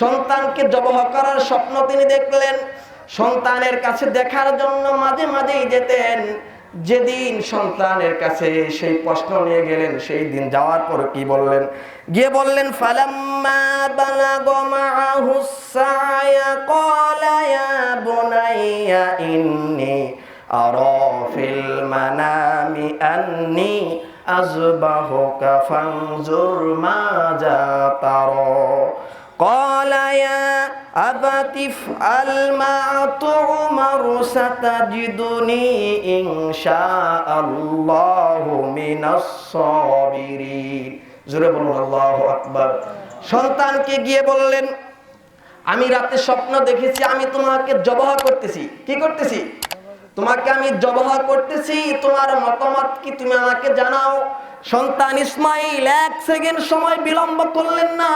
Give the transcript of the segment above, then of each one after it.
সন্তানকে জবহ করার স্বপ্ন তিনি দেখলেন। সন্তানের কাছে দেখার জন্য মাঝে মাঝেই যেতেন। যেদিন সন্তানের কাছে সেই প্রশ্ন নিয়ে গেলেন, সেই দিন যাওয়ার পর কি বললেন? গিয়ে বললেন, ফালাম্মা قال يا أبت افعل ما تؤمر ستجدني إن شاء الله من الصابرين জোরে বলুন আল্লাহ আকবার সন্তানকে গিয়ে বললেন আমি রাতে স্বপ্ন দেখেছি আমি তোমাকে জবাহ করতেছি কি করতেছি তোমাকে আমি জবাহ করতেছি তোমার মতামত কি তুমি আমাকে জানাও সন্তান ইসমাইল এক সেকেন্ড সময় বিলম্ব করলেন না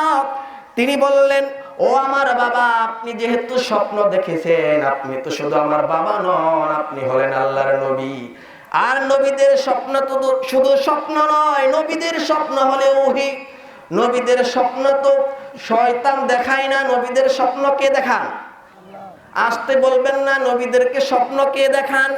তিনি বললেন, ও আমার বাবা, আপনি যেহেতু স্বপ্ন দেখেছেন, আপনি তো শুধু আমার বাবা নন, আপনি হলেন আল্লাহর নবী। আর নবীদের স্বপ্ন তো শুধু স্বপ্ন নয়, নবীদের স্বপ্ন হলে ওহি। নবীদের স্বপ্ন তো শয়তান দেখায় না, নবীদের স্বপ্ন কে দেখান? আসতে বলবেন না, নবীদেরকে স্বপ্ন কে দেখান?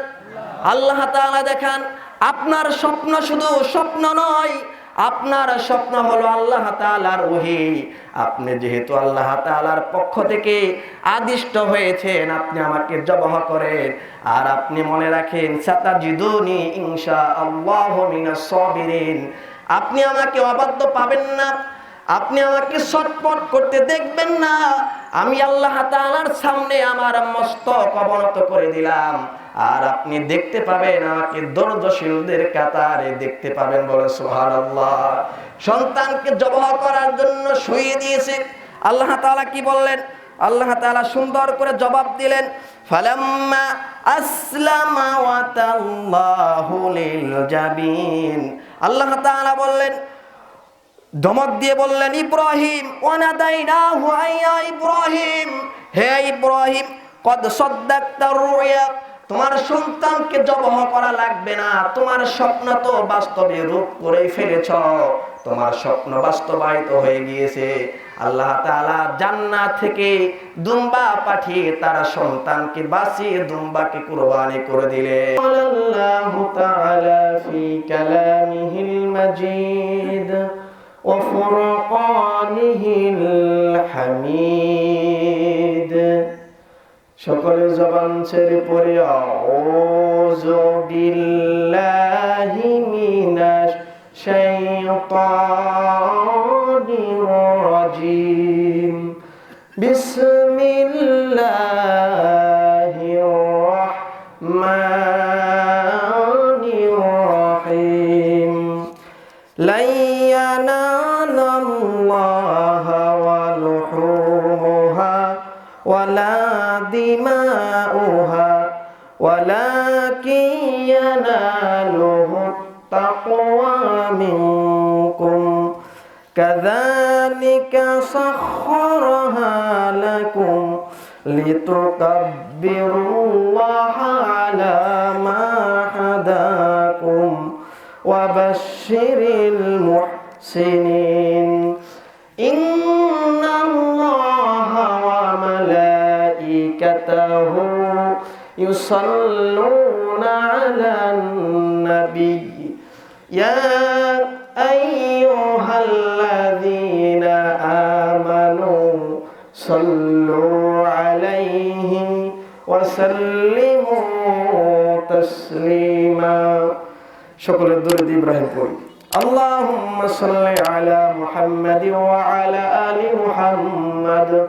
আল্লাহ তাআলা দেখান, আপনার স্বপ্ন শুধু স্বপ্ন নয় আপনার স্বপ্ন হলো আল্লাহ তাআলার ওহি। আপনি যেহেতু আল্লাহ তাআলার পক্ষ থেকে আদিষ্ট হয়েছেন, আপনি আমাকে জবাহ করেন। আর আপনি মনে রাখেন, সাতাজিদুনি ইনশা আল্লাহু সাবিরিন। আপনি আমাকে অবাধ্য পাবেন না। আপনি আমাকে ছটপট করতে দেখবেন না। আমি আল্লাহ তাআলার সামনে আমার মস্তক অবনত করে দিলাম। আর আপনি দেখতে পাবেন আমাকে ধৈর্যশীলদের কাতারে দেখতে পাবেন বলে সুবহানাল্লাহ। সন্তানকে জবাহ করার জন্য শুইয়ে দিয়েছে। আল্লাহ তাআলা কি বললেন? আল্লাহ তাআলা সুন্দর করে জবাব দিলেন, ফালাম্মা আসলামা ওয়া তাল্লাহু লিল জাবিন। আল্লাহ তাআলা বললেন, ধমক দিয়ে বললেন, ইব্রাহিম, ওয়ানাদাইনাহু আইয়া ইব্রাহিম। হে ইব্রাহিম, কদ সাদ্দাকতা রুয়া তোমার সন্তানকে জবহ করা লাগবে না তোমার স্বপ্ন তো বাস্তবে রূপ করে ফেলেছ তোমার স্বপ্ন বাস্তবায়িত হয়ে গিয়েছে আল্লাহ তাআলা জান্নাত থেকে দুম্বা পাঠিয়ে তার সন্তানকে বাঁচিয়ে দুম্বাকে কুরবানি করে দিলেন আল্লাহু তাআলা ফি কালামিহিল মাজিদ وفرقانه الحميد সকলে জবান ছেড়ে পড়ে আউযু বিল্লাহি মিনাশ শাইতানির রাজিম বিসমিল্লাহির রাহমানির রাহিম লা ইয়ানালাল্লাহ ولكن يناله التقوى منكم. كذلك سخرها لكم لتكبروا الله على ما هداكم وبشر المحسنين. يصلون على النبي يا أيها الذين آمنوا صلوا عليه وسلموا تسليما شكرا درد إبراهيم قوي اللهم صل على محمد وعلى آل محمد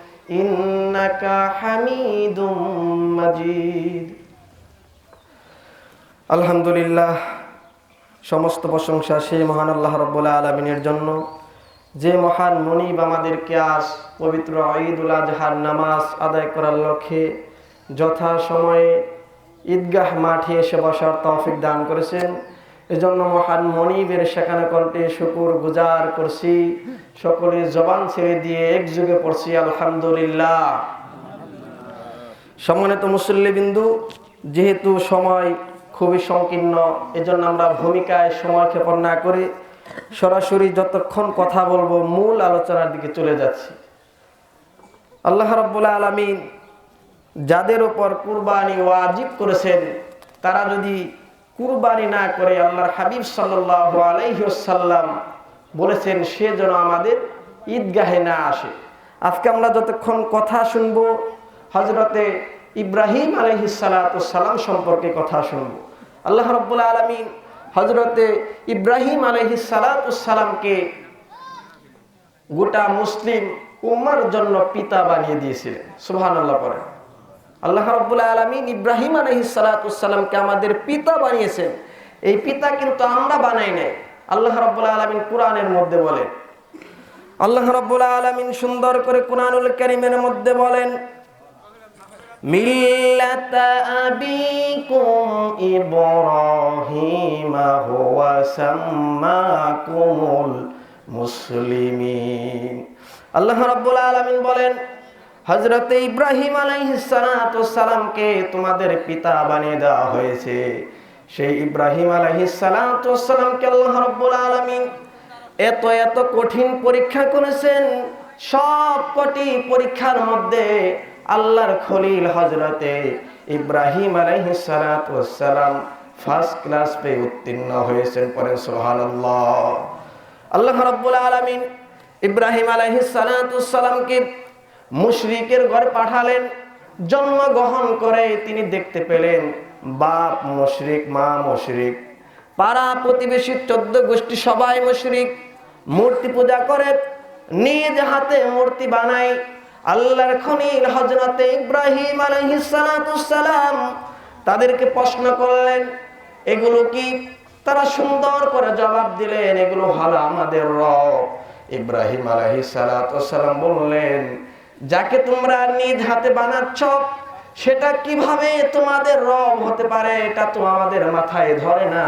হামিদুম মাজিদ। আলহামদুলিল্লাহ, সমস্ত প্রশংসা সেই মহান আল্লাহ রব্বুল্লাহ আলমিনের জন্য। যে মহান মনিব আমাদেরকে আস পবিত্র ঈদুল আজহার নামাজ আদায় করার লক্ষ্যে যথা সময়ে ঈদগাহ মাঠে এসে বসার তৌফিক দান করেছেন। এজন্য মহান মনিবের সেখানে কণ্ঠে শুকুর গুজার করছি। সকলে জবান ছেড়ে দিয়ে এক যুগে পড়ছি, আলহামদুলিল্লাহ। সম্মানিত মুসল্লিবিন্দু, যেহেতু সময় খুবই সংকীর্ণ, এজন্য আমরা ভূমিকায় সময় ক্ষেপণ না করে সরাসরি যতক্ষণ কথা বলব, মূল আলোচনার দিকে চলে যাচ্ছি। আল্লাহ রাব্বুল আলামিন যাদের উপর কুরবানি ওয়াজিব করেছেন, তারা যদি কুরবানি না করে আল্লাহর হাবিব সাল্লাল্লাহু আলাইহি বলেছেন, সে যেন আমাদের ঈদগাহে না আসে। আজকে আমরা যতক্ষণ কথা শুনব হজরতে ইব্রাহিম আলহিসাল্লাম সম্পর্কে কথা শুনব। আল্লাহ রব্বুল আলমিন হজরতে ইব্রাহিম আলহিসাল্লামকে গোটা মুসলিম উম্মার জন্য পিতা বানিয়ে দিয়েছিলেন। সুহান আল্লাহ পরে আল্লাহ রব্বুল আলমিন ইব্রাহিম আলহিসাল্লামকে আমাদের পিতা বানিয়েছেন। এই পিতা কিন্তু আমরা বানাই নাই। আল্লাহ রব্বুল আলমিন কোরআনের মধ্যে বলেন। আল্লাহ রব্বুল আলমিন সুন্দর করে কোরআনুল করিমের মধ্যে বলেন মুসলিমিন। আল্লাহ রাব্বুল আলামিন বলেন হযরত ইব্রাহিম আলাইহিস সালামকে তোমাদের পিতা বানিয়ে দেওয়া হয়েছে। সেই ইব্রাহিম আলাইহিস সালামকে আল্লাহ রাব্বুল আলামিন এত এত কঠিন পরীক্ষা করেছেন, সব কটি পরীক্ষার মধ্যে আল্লাহর খলিল হজরতে ইব্রাহিম আলাইহিসালাম ফার্স্ট ক্লাস পেয়ে উত্তীর্ণ হয়েছেন পরে সোহান আল্লাহ রব্বুল আলমিন ইব্রাহিম আলাইহিসালামকে মুশরিকের ঘরে পাঠালেন জন্মগ্রহণ করে তিনি দেখতে পেলেন, বাপ মুশরিক, মা মুশরিক। পাড়া প্রতিবেশী চোদ্দ গোষ্ঠী সবাই মুশরিক। মূর্তি পূজা করে, নিজ হাতে মূর্তি বানায়। আল্লাহর খনির হজরতে ইব্রাহিম আলহিসালাম তাদেরকে প্রশ্ন করলেন, এগুলো কি? তারা সুন্দর করে জবাব দিলেন, এগুলো হলো আমাদের রব। ইব্রাহিম আলহিসালাম বললেন যাকে তোমরা নিজ হাতে বানাচ্ছ, সেটা কীভাবে তোমাদের রব হতে পারে, এটা তো আমাদের মাথায় ধরে না।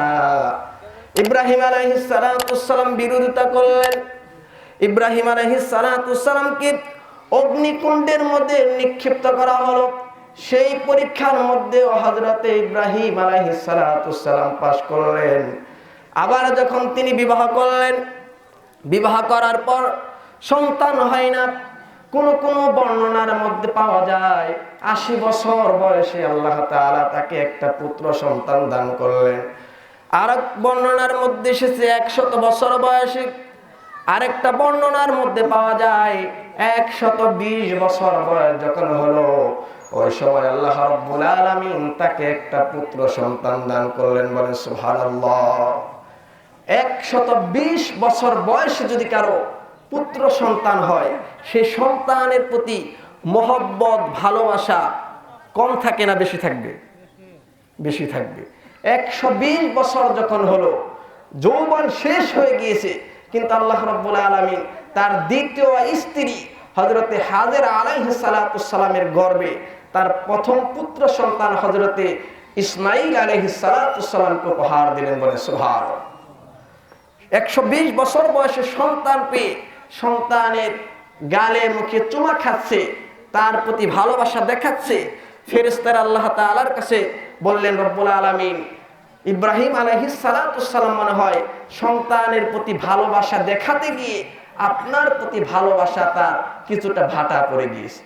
ইব্রাহিম আলহিসালাম বিরোধিতা করলেন। ইব্রাহিম আলহিসালামকে অগ্নিকুণ্ডের মধ্যে নিক্ষিপ্ত করা হলো। সেই পরীক্ষার মধ্যে হজরতে ইব্রাহিম আলাইসালাম পাশ করলেন। আবার যখন তিনি বিবাহ করলেন, বিবাহ করার পর সন্তান হয় না। কোন কোন বর্ণনার মধ্যে পাওয়া যায়, আশি বছর বয়সে আল্লাহ তালা তাকে একটা পুত্র সন্তান দান করলেন। আর বর্ণনার মধ্যে এসেছে একশত বছর বয়সে। আরেকটা বর্ণনার মধ্যে পাওয়া যায় একশত বিশ বছর বয়স যখন হলো, ওই সময় আল্লাহ রব্বুল আলামিন তাকে একটা পুত্র সন্তান দান করলেন, বলেন সুবহানাল্লাহ। একশত বিশ বছর বয়সে যদি কারও পুত্র সন্তান হয় সেই সন্তানের প্রতি মহব্বত, ভালোবাসা কম থাকে না, বেশি থাকবে। বেশি থাকবে। একশো বিশ বছর যখন হলো, যৌবন শেষ হয়ে গিয়েছে, কিন্তু আল্লাহ রব্বুল আলমিন তার দ্বিতীয় স্ত্রী হজরতে হাজের আলাইসালামের গর্বে তার প্রথম পুত্র সন্তান হজরতে ইসমাইল আলহিসালামকে উপহার দিলেন বলে সোহার একশো বিশ বছর বয়সে সন্তান পেয়ে সন্তানের গালে মুখে চুমা খাচ্ছে, তার প্রতি ভালোবাসা দেখাচ্ছে। ফেরেস্তার আল্লাহ তালার কাছে বললেন, রব্বুল আলমিন, ইব্রাহিম আলহিসালাম মনে হয় সন্তানের প্রতি ভালোবাসা দেখাতে গিয়ে আপনার প্রতি ভালোবাসা তার কিছুটা ভাটা পড়ে গিয়েছে।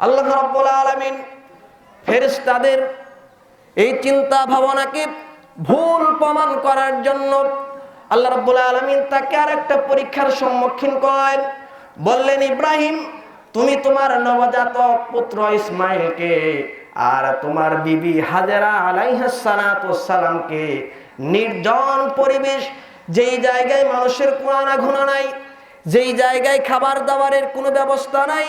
আল্লাহ রব্বুল আলমিন ফেরেস্তাদের এই চিন্তা ভাবনাকে ভুল প্রমাণ করার জন্য আল্লাহ রব্বুল আলমিন তাকে আর একটা পরীক্ষার সম্মুখীন করেন। বললেন, ইব্রাহিম, তুমি তোমার নবজাতক পুত্র ইসমাইলকে আর তোমার বিবি হাজারা আলাইহাসালামকে নির্জন পরিবেশ, যেই জায়গায় মানুষের কোরআনা ঘোনা নাই, যেই জায়গায় খাবার দাবারের কোনো ব্যবস্থা নাই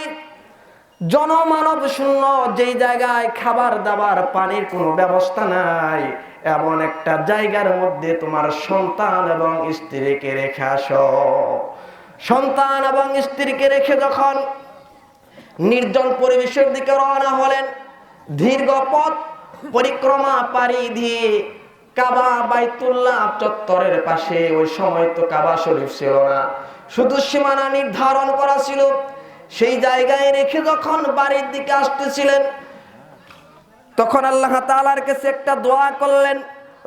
জনমানব শূন্য যেই জায়গায় খাবার দাবার পানির কোনো ব্যবস্থা নাই এমন একটা জায়গার মধ্যে তোমার সন্তান এবং স্ত্রীকে রেখে আস। সন্তান এবং স্ত্রীকে রেখে যখন নির্জন পরিবেশের দিকে রওনা হলেন, দীর্ঘ পথ পরিক্রমা পাড়ি দিয়ে কাবা বাইতুল্লাহ চত্বরের পাশে, ওই সময় তো কাবা শরীফ ছিল না। শুধু সীমানা নির্ধারণ করা ছিল। সেই জায়গায় রেখে যখন বাড়ির দিকে আসতেছিলেন তখন আল্লাহ তাআলার কাছে একটা দোয়া করলেন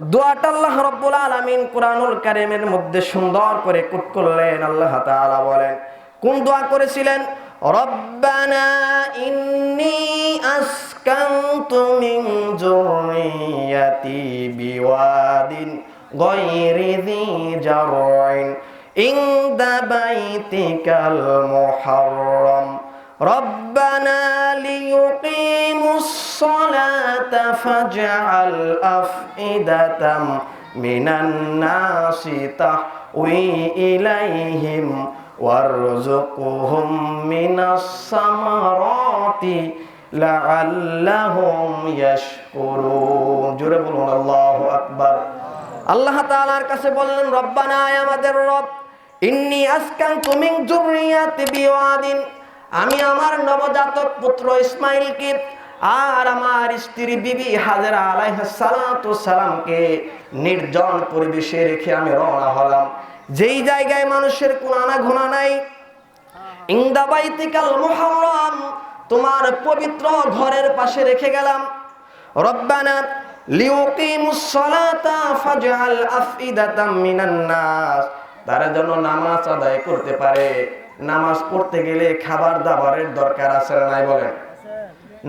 দোয়াটা আল্লাহ রব্বুল আলামিন কোরআনুল কারীমের মধ্যে সুন্দর করে কুট করলেন আল্লাহ তাআলা বলেন কোন দোয়া করেছিলেন রব্বানা ইন্নী আসকানতু মিন যুররিয়াতি বিওয়াদিন গায়রি যি জারইন ইনদা বাইতিকাল মুহাররম ربنا ليقيموا الصلاة فاجعل أفئدة من الناس تهوي إليهم وارزقهم من الثمرات لعلهم يشكرون জোরে বলুন আল্লাহু আকবার আল্লাহ তাআলার কাছে বললেন রব্বানা আয় আমাদের রব ইন্নী আসকানতু মিন যুররিয়াতি বিওয়াদিন আমি আমার নবজাতক পুত্র ইসমাইলকে আর আমার স্ত্রী বিবি হাজরা সালামকে নির্জন পরিবেশে রেখে আমি রওনা হলাম। যেই জায়গায় মানুষের কোনো আনাঘোনা নাই ইংদাবাইতিকাল তোমার পবিত্র ঘরের পাশে রেখে গেলাম। রব্বানা তারা যেন নামাজ আদায় করতে পারে। নামাজ পড়তে গেলে খাবার দাবারের দরকার আছে নাই বলেন?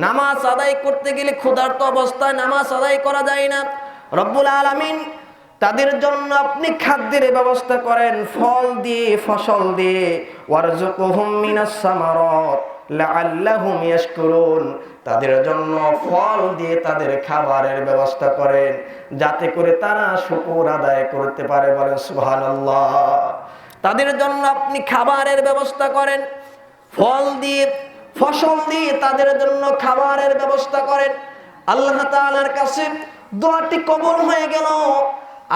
নামাজ আদায় করতে গেলে ক্ষুধার্ত অবস্থায় নামাজ আদায় করা যায় না। রব্বুল আলামিন তাদের জন্য আপনি খাদ্যের ব্যবস্থা করেন, ফল দিয়ে, ফসল দিয়ে। তাদের জন্য ফল দিয়ে তাদের খাবারের ব্যবস্থা করেন, যাতে করে তারা শুকর আদায় করতে পারে বলেন সুবহানাল্লাহ। তাদের জন্য আপনি খাবারের ব্যবস্থা করেন, ফল দিয়ে ফসল দিয়ে তাদের জন্য খাবারের ব্যবস্থা করেন। আল্লাহ তাআলার কাছে দোয়াটি কবল হয়ে গেল।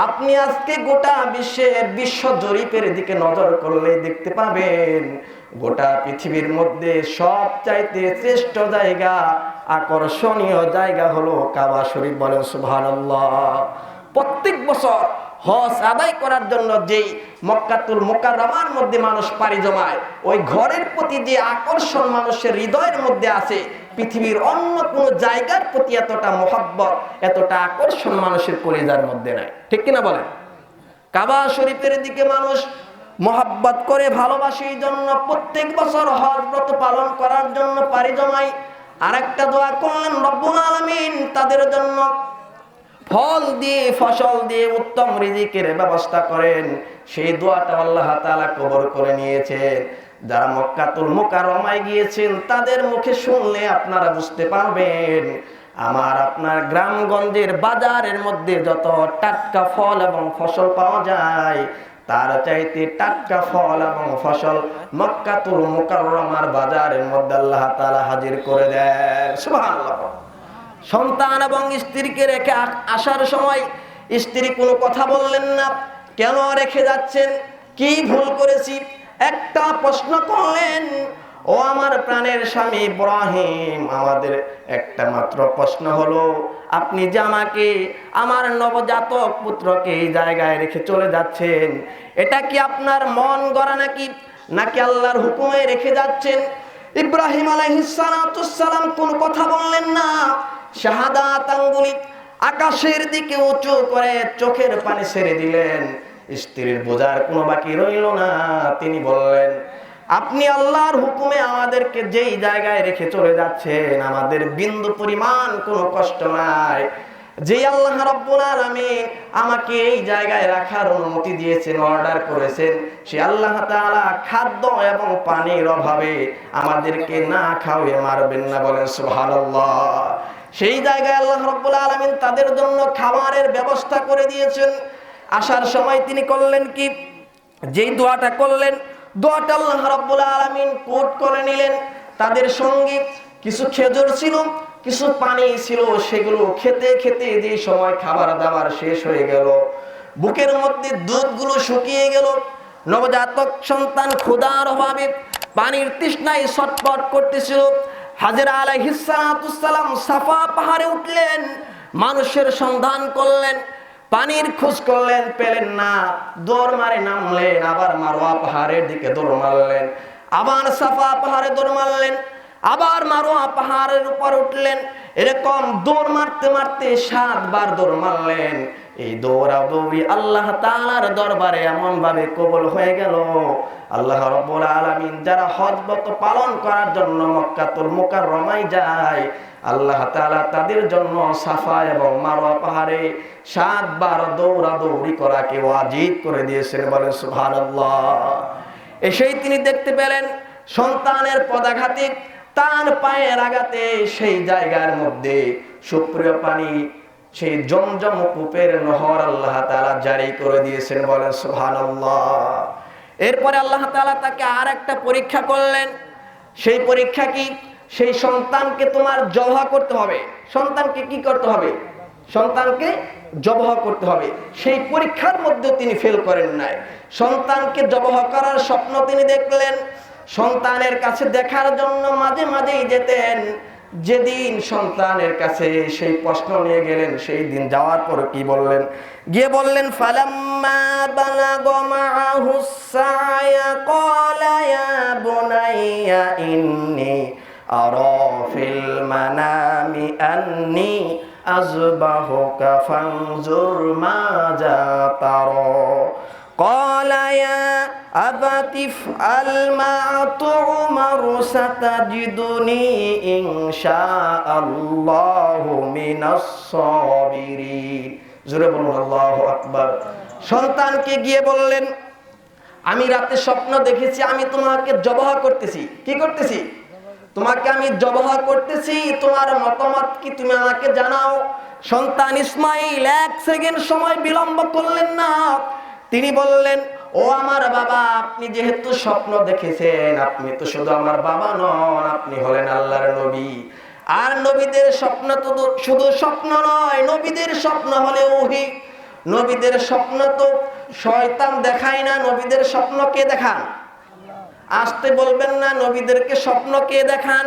আপনি আজকে গোটা বিশ্বের বিশ্ব জরিপের দিকে নজর করলে দেখতে পাবেন, গোটা পৃথিবীর মধ্যে সব চাইতে শ্রেষ্ঠ জায়গা, আকর্ষণীয় জায়গা হলো কাবা শরীফ বলেন সুবহানাল্লাহ। প্রত্যেক বছর হজ আদায় করার জন্য যেই মক্কাতুল মোকাররমার মধ্যে মানুষ পাড়ি জমায়, ওই ঘরের প্রতি যে আকর্ষণ মানুষের হৃদয়ের মধ্যে আছে, পৃথিবীর অন্য কোনো জায়গার প্রতি এতটা মোহাব্বত, এতটা আকর্ষণ মানুষের পরিজার মধ্যে নাই। ঠিক কিনা বলেন? কাবা শরীফের দিকে মানুষ মোহাব্বত করে, ভালোবাসে, এই জন্য প্রত্যেক বছর হজ ব্রত পালন করার জন্য পাড়ি জমায়। আর একটা দোয়া করলেন, রব্বুল আলামিন, তাদের জন্য ফল দিয়ে, ফসল দিয়ে উত্তম রিজিকের ব্যবস্থা করেন। সেই দোয়াটা আল্লাহ তাআলা কবর করে নিয়েছেন। যারা মক্কাতুল মুকাররমায় গিয়েছেন, তাদের মুখে শুনলে আপনারা বুঝতে পারবেন, আমার আপনার গ্রামগঞ্জের বাজারের মধ্যে যত টাটকা ফল এবং ফসল পাওয়া যায়, তার চাইতে টাটকা ফল এবং ফসল মক্কাতুল মুকাররমার বাজারের মধ্যে আল্লাহ তালা হাজির করে দেন। সুবহানাল্লাহ। সন্তান এবং স্ত্রীকে রেখে আসার সময় স্ত্রী কোনো কথা বললেন না। কেন রেখে যাচ্ছেন? কি ভুল করেছি? একটা প্রশ্ন করলেন, ও আমার প্রাণের স্বামী ইব্রাহিম, আমাদের একটা মাত্র প্রশ্ন হলো, আপনি যে আমাকে, আমার নবজাতক পুত্রকে এই জায়গায় রেখে চলে যাচ্ছেন, এটা কি আপনার মন গড়া নাকি? নাকি আল্লাহর হুকুমে রেখে যাচ্ছেন? ইব্রাহিম আলাইহিসসালাম কোন কথা বললেন না। শাহাদাত আঙ্গুলি আকাশের দিকে উঁচু করে চোখের পানি ছেড়ে দিলেন। স্ত্রীর বোঝার কোনো বাকি রইল না। তিনি বললেন, আপনি আল্লাহর হুকুমে আমাদেরকে যেই জায়গায় রেখে চলে যাচ্ছেন, আমাদের বিন্দু পরিমাণ কোনো কষ্ট নাই। যে আল্লাহ রব্বুল আলামিন আমাকে এই জায়গায় রাখার অনুমতি দিয়েছেন অর্ডার করেছেন, সে আল্লাহ তাআলা খাদ্য এবং পানির অভাবে আমাদেরকে না খাওয়ে মারবেন না বলেন সুবহানাল্লাহ। সেই জায়গায় আল্লাহ রব্বুল আলামিন তাদের জন্য খাবারের ব্যবস্থা করে দিয়েছেন। আসার সময় তিনি করলেন কি? যেই দোয়াটা করলেন, দোয়াটা আল্লাহ রাব্বুল আলামিন কোট করে নিলেন। তাদের সঙ্গে কিছু খেজুর ছিল কিছু পানি ছিল, সেগুলো খেতে খেতে যে সময় খাবার দাবার শেষ হয়ে গেল, বুকের মধ্যে দুধগুলো শুকিয়ে গেল, নবজাতক সন্তান ক্ষুধার অভাবে পানির তৃষ্ণায় ছটপট করতেছিল। হাজরা আলাইহিসালাম সাফা পাহাড়ে উঠলেন, মানুষের সন্ধান করলেন, পানির খোঁজ করলেন, পেলেন না, দৌড় মারে নামলেন, আবার মারোয়া পাহাড়ের দিকে দৌড় মারলেন, আবার সাফা পাহাড়ে দৌড় মারলেন। আবার মারোয়া পাহাড়ের উপর উঠলেন। এরকম দৌড় মারতে মারতে সাতবার দৌড় মারলেন। এই দৌড়া দৌড়ি আল্লাহ তাআলার দরবারে এমন ভাবে কবুল হয়ে গেল। আল্লাহ রাব্বুল আলামিন যারা হজবত পালন করার জন্য মক্কাতুল মুকাররমায় যায়, আল্লাহ তাআলা তাদের জন্য সাফা এবং মারওয়া পাহাড়ে সাতবার দৌড়া দৌড়ি করাকে ওয়াজিব করে দিয়েছেন সুবহানাল্লাহ। এসেই তিনি দেখতে পেলেন সন্তানের পদাঘাতে তার পায়ের আঘাতে সেই জায়গার মধ্যে সুপ্রিয় পানি সেই জমজম কূপের নহর আল্লাহ তাআলা জারি করে দিয়েছেন বলেন, সুবহানাল্লাহ। এরপরে আল্লাহ তাআলা তাকে আর একটা পরীক্ষা করলেন। সেই পরীক্ষা কি? সেই সন্তানকে তোমার জবাহ করতে হবে। সন্তানকে কি করতে হবে? সন্তানকে জবাহ করতে হবে। সেই পরীক্ষার মধ্যে তিনি ফেল করেন নাই। সন্তানকে জবাহ করার স্বপ্ন তিনি দেখলেন। সন্তানের কাছে দেখার জন্য মাঝে মাঝেই যেতেন। যেদিন সন্তানের কাছে সেই প্রশ্ন নিয়ে গেলেন, সেই দিন যাওয়ার পর কি বললেন? গিয়ে বললেন, ফালাম্মা বালাগ মাআহু সায়া, ক্বালা ইয়া বুনাইয়া, ইন্নী আরা ফিল মানামি আন্নী আযবাহুকা ফানজুর মাযা তারা। قال يا أبت افعل ما تؤمر ستجدني إن شاء الله من الصابرين জোরে বলুন আল্লাহ আকবার সন্তানকে গিয়ে বললেন আমি রাতে স্বপ্ন দেখেছি আমি তোমাকে জবাহ করতেছি কি করতেছি তোমাকে আমি জবাহ করতেছি তোমার মতামত কি তুমি আমাকে জানাও সন্তান ইসমাইল এক সেকেন্ড সময় বিলম্ব করলেন না তিনি বললেন, ও আমার বাবা, আপনি যেহেতু স্বপ্ন দেখেছেন, আপনি তো শুধু আমার বাবা নন, আপনি হলেন আল্লাহর নবী। আর নবীদের স্বপ্ন তো শুধু স্বপ্ন নয়, নবীদের স্বপ্ন হলে ওহি। নবীদের স্বপ্ন তো শয়তান দেখায় না, নবীদের স্বপ্ন কে দেখান? আসতে বলবেন না, নবীদেরকে স্বপ্ন কে দেখান?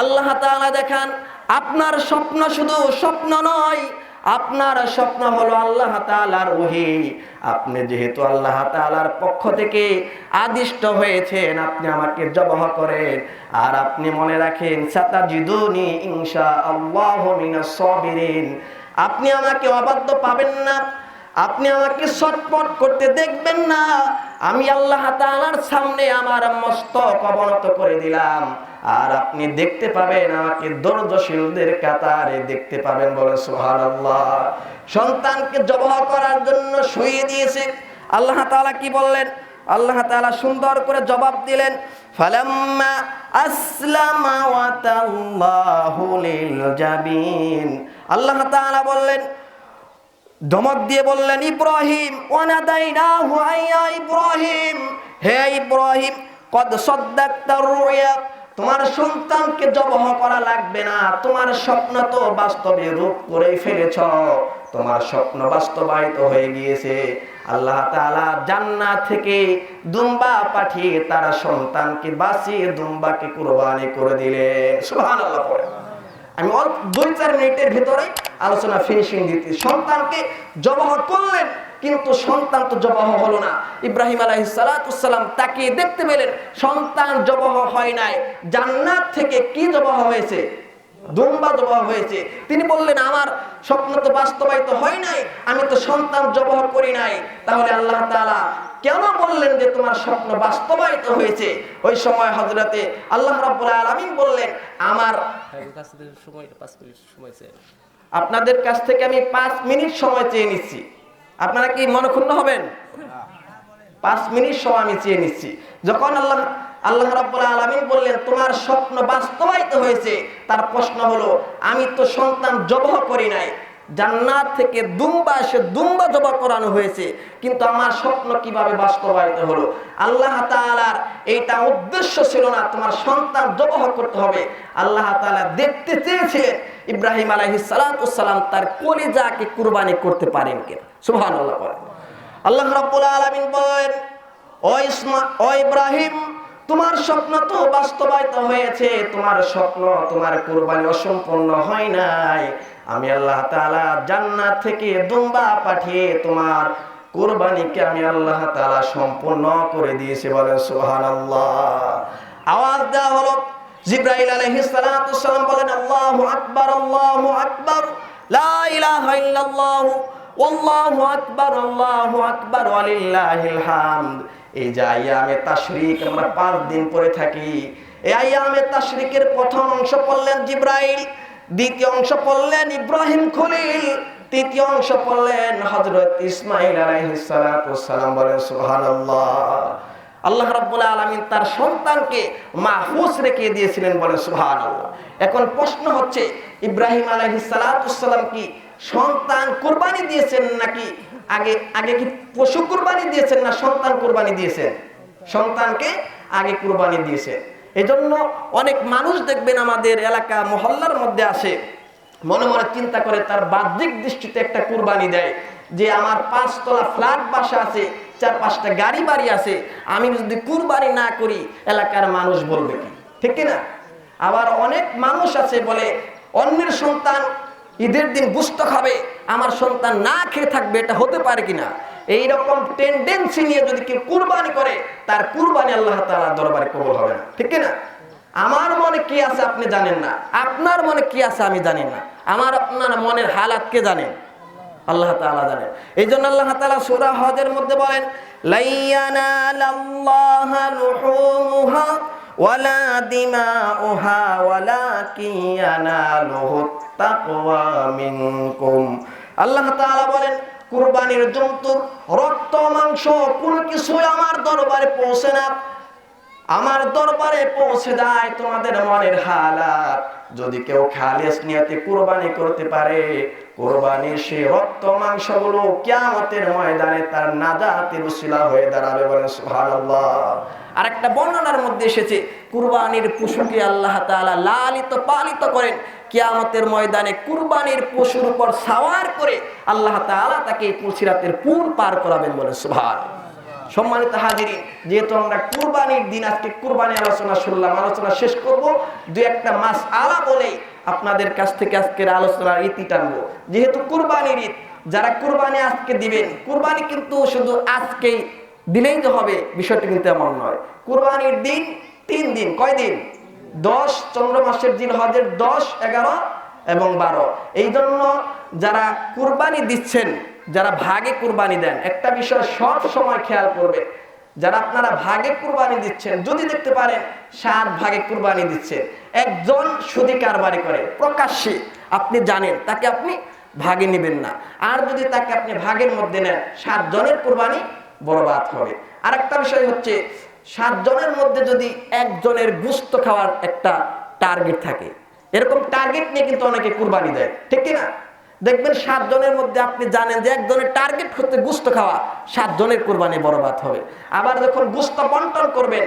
আল্লাহ তাআলা দেখান, আপনার স্বপ্ন শুধু স্বপ্ন নয় আপনার স্বপ্ন হলো আল্লাহ তাআলার ওহি। আপনি যেহেতু আল্লাহ তাআলার পক্ষ থেকে আদিষ্ট হয়েছেন, আপনি আমাকে জবাহ করেন। আর আপনি মনে রাখেন, সাতাজিদুনি ইনশা আল্লাহু সাবিরিন। আপনি আমাকে অবাধ্য পাবেন না। আপনি আমাকে ছটপট করতে দেখবেন না। আমি আল্লাহ তাআলার সামনে আমার মস্তক অবনত করে দিলাম। আর আপনি দেখতে পাবেন আমাকে ধৈর্যশীলদের কাতারে দেখতে পাবেন বলে সুবহানাল্লাহ। সন্তানকে জবাহ করার জন্য শুইয়ে দিয়েছে। আল্লাহ তাআলা কি বললেন? আল্লাহ তাআলা সুন্দর করে জবাব দিলেন, ফালাম্মা আসলামা ওয়া তাল্লাহু লিল জাবিন। আল্লাহ তাআলা বললেন, ধমক দিয়ে বললেন, ইব্রাহিম, ওয়ানাদাইনাহু আইয়া ইব্রাহিম। হে ইব্রাহিম, কদ সাদ্দাকতা রুয়া। তোমার সন্তানকে জবহ করা লাগবে না। তোমার স্বপ্ন তো বাস্তবে রূপ করে ফেলেছ। তোমার স্বপ্ন বাস্তবায়িত হয়ে গিয়েছে। আল্লাহ তাআলা জান্নাত থেকে দুম্বা পাঠিয়ে তার সন্তানকে বাঁচিয়ে দুম্বাকে কুরবানি করে দিলেন। সুবহানাল্লাহ পড়ে। আমি অল্প দুই চার মিনিটের ভিতরে আলোচনা ফিনিশিং দিতে সন্তানকে জবাহ করলেন। কিন্তু সন্তান তো জবাহ হলো না। ইব্রাহিম আলাইহিস সালাম তাকে দেখতে পেলেন সন্তান জবাহ হয় নাই। জান্নাত থেকে কি জবাহ হয়েছে? দুম্বা জবাহ হয়েছে। তিনি বললেন আমার স্বপ্ন তো বাস্তবায়িত হয় নাই আমি তো সন্তান জবাহ করি নাই। তাহলে আল্লাহ তাআলা কেন বললেন যে তোমার স্বপ্ন বাস্তবায়িত হয়েছে? ওই সময় হজরতে আল্লাহ রাব্বুল আলামিন বললেন আমার আপনাদের কাছ থেকে আমি পাঁচ মিনিট সময় চেয়ে নিচ্ছি। আপনারা কি মনক্ষুণ্ণ হবেন? পাঁচ মিনিট সময় আমি চেয়ে নিচ্ছি। যখন আল্লাহ আল্লাহ রাব্বুল আলামিন বললেন, তোমার স্বপ্ন বাস্তবায়িত হয়েছে তার প্রশ্ন হলো, আমি তো সন্তান জবহ করি নাই। জান্নাত থেকে দুম্বা এসে দুম্বা জবা করানো হয়েছে। কিন্তু আমার স্বপ্ন কীভাবে বাস্তবায়িত হলো? আল্লাহ তাআলার এইটা উদ্দেশ্য ছিল না, তোমার সন্তান জবহ করতে হবে। আল্লাহ তাআলা দেখতে চেয়েছিলেন ইব্রাহিম আলাইহিস সালাম তার কলিজাকে কুরবানি করতে পারেন কিনা। সুবহানাল্লাহ বলেন। আল্লাহ রাব্বুল আলামিন বলেন, ও ইসমা, ও ইব্রাহিম তোমার স্বপ্ন তো বাস্তবায়িত হয়েছে, তোমার স্বপ্ন তোমার কোরবানি অসম্পূর্ণ হয় নাই। আমি আল্লাহ তাআলা জান্নাত থেকে দুম্বা পাঠিয়ে তোমার কোরবানিকে আমি আল্লাহ তাআলা সম্পূর্ণ করে দিয়েছি বলেন আল্লাহ আওয়াজ দেওয়া হলো, জিব্রাইল সালাম বলেন, আল্লাহ আকবার, আল্লাহু আকবার, লা ইলাহা ইল্লাল্লাহ ওয়াল্লাহু আকবার, আল্লাহু আকবার, ওয়ালিল্লাহিল হামদ। এই যে আইয়ামে তাশরিক আমরা পাঁচ দিন পরে থাকি, এই আইয়ামে তাশরিকের প্রথম অংশ পড়লেন জিব্রাইল, দ্বিতীয় অংশ পড়লেন ইব্রাহিম খলিল, তৃতীয় অংশ পড়লেন হযরত ইসমাঈল আলাইহিস সালাতু বলেন, সুবহানাল্লাহ। আল্লাহ রাব্বুল আলামিন তার সন্তানকে মাহফুজ রেখে দিয়েছিলেন বলে সুবহানাল্লাহ। এখন প্রশ্ন হচ্ছে, ইব্রাহিম আলাইহিস কি সন্তান কুরবানি দিয়েছেন নাকি? আগে আগে কি পশু কুরবানি দিয়েছেন না সন্তান কুরবানি দিয়েছেন? সন্তানকে আগে কুরবানি দিয়েছেন। এজন্য অনেক মানুষ দেখবেন আমাদের এলাকা মহল্লার মধ্যে আসে, মনে মনে চিন্তা করে তার বাহ্যিক দৃষ্টিতে একটা কুরবানি দেয় যে আমার পাঁচতলা ফ্ল্যাট বাসা আছে চার পাঁচটা গাড়ি বাড়ি আছে, আমি যদি কুরবানি না করি, এলাকার মানুষ বলবে কি? ঠিক না আবার অনেক মানুষ আছে বলে অন্যের সন্তান ঈদের দিন গুস্ত খাবে, আমার সন্তান না খেয়ে থাকবে, এটা হতে পারে কিনা? এইরকম টেন্ডেন্সি নিয়ে যদি কেউ কুরবানি করে, তার কুরবানি আল্লাহ তাআলা দরবারে কবুল হবে না। ঠিক না আমার মনে কি আছে আপনি জানেন না? আপনার মনে কি আছে আমি জানি না? আমার আপনার মনের হালাত কে জানেন? আল্লাহ তাআলা জানেন। এই জন্য আল্লাহ তাআলা সূরা হজের মধ্যে বলেন, লাইয়ানা লাইয়ানালাল্লাহা লুহুমুহা ওয়ালা দিমাউহা, ওয়ালাকিন আল্লাহ বলেন, কুরবানির জন্তুর রক্ত, মাংস, কোনো কিছুই আমার দরবারে পৌঁছে না। আমার দরবারে পৌঁছে যায় তোমাদের মনের হালাত। যদি কেউ খালেস নিয়তে কুরবানি করতে পারে, কোরবানির সে রক্ত, মাংসগুলো কিয়ামতের ময়দানে তার নাজাতের উসিলা হয়ে দাঁড়াবে বলে সুবহানাল্লাহ। আর একটা বর্ণনার মধ্যে এসেছে, কুরবানির পশুকে আল্লাহ তাআলা লালিত পালিত করেন। কিয়ামতের ময়দানে কুরবানির পশুর উপর সাওয়ার করে আল্লাহ তাআলা তাকে পুলসিরাতের পুল পার করাবেন বলে সুবহানাল্লাহ। সম্মানিত হাজিরিন, যেহেতু আমরা কুরবানির দিন আজকে কুরবানি আলোচনা শুনলাম, আলোচনা শেষ করব, দু একটা মাস আলা বলে আপনাদের কাছ থেকে আজকের আলোচনার ইতি টানবো। যেহেতু কুরবানির ঈদ, যারা কুরবানি আজকে দিবেন, কুরবানি কিন্তু শুধু আজকেই দিলেই তো হবে, বিষয়টি কিন্তু এমন নয়। কুরবানির দিন তিন দিন কয় দিন দশ, চন্দ্র মাসের দিন হজের দশ, এগারো এবং বারো। এই জন্য যারা কুরবানি দিচ্ছেন, যারা ভাগে কুরবানি দেন, একটা বিষয় সব সময় খেয়াল করবে, যারা আপনারা ভাগে কুরবানি দিচ্ছেন, যদি দেখতে পারেন সাত ভাগে কুরবানি দিচ্ছে, একজন সুদি কারবারি করে, প্রকাশ্যে আপনি জানেন, তাকে আপনি ভাগে নেবেন না। আর যদি তাকে আপনি ভাগের মধ্যে নেন সাত জনের কুরবানি বরবাদ হবে। আর একটা বিষয় হচ্ছে সাত জনের মধ্যে যদি একজনের গুস্ত খাওয়ার একটা টার্গেট থাকে, এরকম টার্গেট নিয়ে কিন্তু অনেকে কুরবানি দেয়, ঠিক কি না দেখবেন সাত জনের মধ্যে আপনি জানেন যে একজনের টার্গেট হচ্ছে গুস্ত খাওয়া সাত জনের কোরবানি বরবাদ হবে। আবার যখন গুস্ত বন্টন করবেন,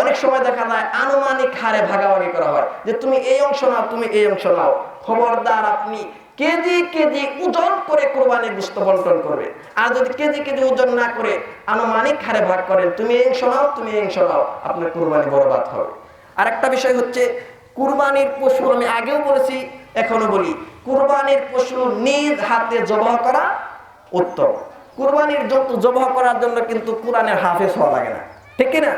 অনেক সময় দেখা যায় আনুমানিক হারে ভাগাভাগি করা হয়, যে তুমি এই অংশ নাও, তুমি এই অংশ নাও। খবরদার আপনি কেজি কেজি ওজন করে কোরবানি গুস্ত বন্টন করবে। আর যদি কেজি কেজি ওজন না করে আনুমানিক হারে ভাগ করেন, তুমি এই নাও, তুমি এই নাও, আপনার কোরবানি বরবাদ হবে। আর একটা বিষয় হচ্ছে, কুরবানির পশু আমি আগেও বলেছি এখনও বলি, কুরবানির পশু নিজ হাতে জবাহ করা উত্তম। কুরবানির জন্তু জবাহ করার জন্য কিন্তু কোরআনের হাফেজ হওয়া লাগে না। ঠিক কি না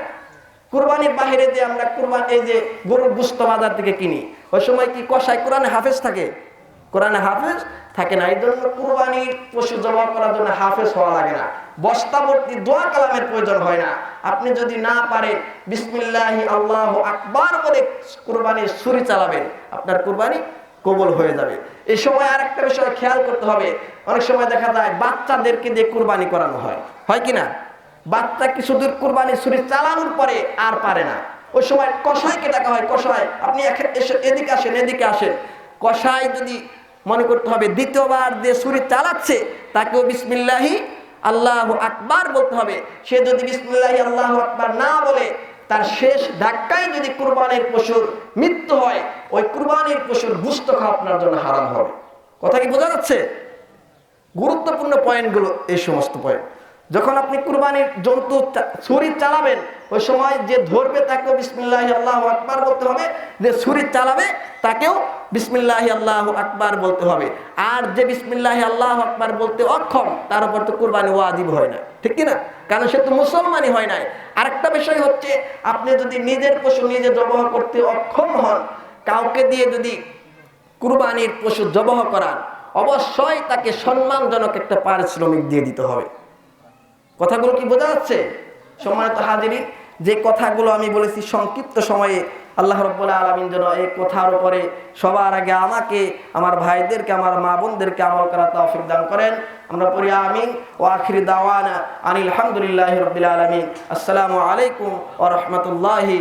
কুরবানির বাহিরে যে আমরা কুরবান এই যে গরুর গুস্ত বাজার থেকে কিনি, ওই সময় কি কষায় কোরআনে হাফেজ থাকে? কোরআনে হাফেজ, থাকে না। এই জন্য কুরবানির পশু জবাহ করার জন্য হাফেজ হওয়া লাগে না। বস্তাবর্তী দোয়া কালামের প্রয়োজন হয় না। আপনি যদি না পারেন, বিসমিল্লাহি আল্লাহ আকবার বলে কুরবানির ছুরি চালাবেন, আপনার কুরবানি কবল হয়ে যাবে। এই সময় আর একটা বিষয় খেয়াল করতে হবে। অনেক সময় দেখা যায় বাচ্চাদেরকে দিয়ে কুরবানি করানো হয়। হয় কি না? বাচ্চা কিছু দূর কুরবানি ছুরি চালানোর পরে আর পারে না। ওই সময় কষাইকে ডাকা হয় কষাই আপনি এদিকে আসেন এদিকে আসেন। কষাই যদি মনে করতে হবে দ্বিতীয়বার যে ছুরি চালাচ্ছে, তাকেও বিসমিল্লাহি, আল্লাহ আকবার বলতে হবে। সে যদি বিসমিল্লাহি, আল্লাহ আকবার না বলে, তার শেষ ধাক্কায় যদি কুরবানির পশুর মৃত্যু হয়, ওই কুরবানির পশুর গুস্ত খাওয়া আপনার জন্য হারাম হবে। কথা কি বোঝা যাচ্ছে? গুরুত্বপূর্ণ পয়েন্টগুলো এই সমস্ত পয়েন্ট। যখন আপনি কুরবানির জন্তু ছুরি চালাবেন, ওই সময় যে ধরবে তাকেও বিসমিল্লাহ, আল্লাহ আকবার বলতে হবে, যে ছুরি চালাবে, তাকেও বিসমিল্লাহ আল্লাহ আকবার বলতে হবে। আর যে বিসমিল্লাহ আল্লাহ আকবার বলতে অক্ষম, তার উপর তো কুরবানি ওয়াজিব হয় না। ঠিক কি না? কারণ সে তো মুসলমানই হয় নাই। আরেকটা বিষয় হচ্ছে, আপনি যদি নিজের পশু নিজে জবহ করতে অক্ষম হন, কাউকে দিয়ে যদি কুরবানির পশু জবহ করান, অবশ্যই তাকে সম্মানজনক একটা পারিশ্রমিক দিয়ে দিতে হবে। কথাগুলো কি বোঝা যাচ্ছে? সম্মানিত হাজিরি যে কথাগুলো আমি বলেছি সংক্ষিপ্ত সময়ে আল্লাহ রব্বুল আলমিন যেন এই কথার উপরে সবার আগে আমাকে, আমার ভাইদেরকে, আমার মা বোনদেরকে আমল করা তৌফিক দান করেন। আমরা পড়ি আমিন ও আখির দাওয়ানা আনিল আলহামদুলিল্লাহ রবিল আলমিন। আসসালামু আলাইকুম ও রহমতুল্লাহি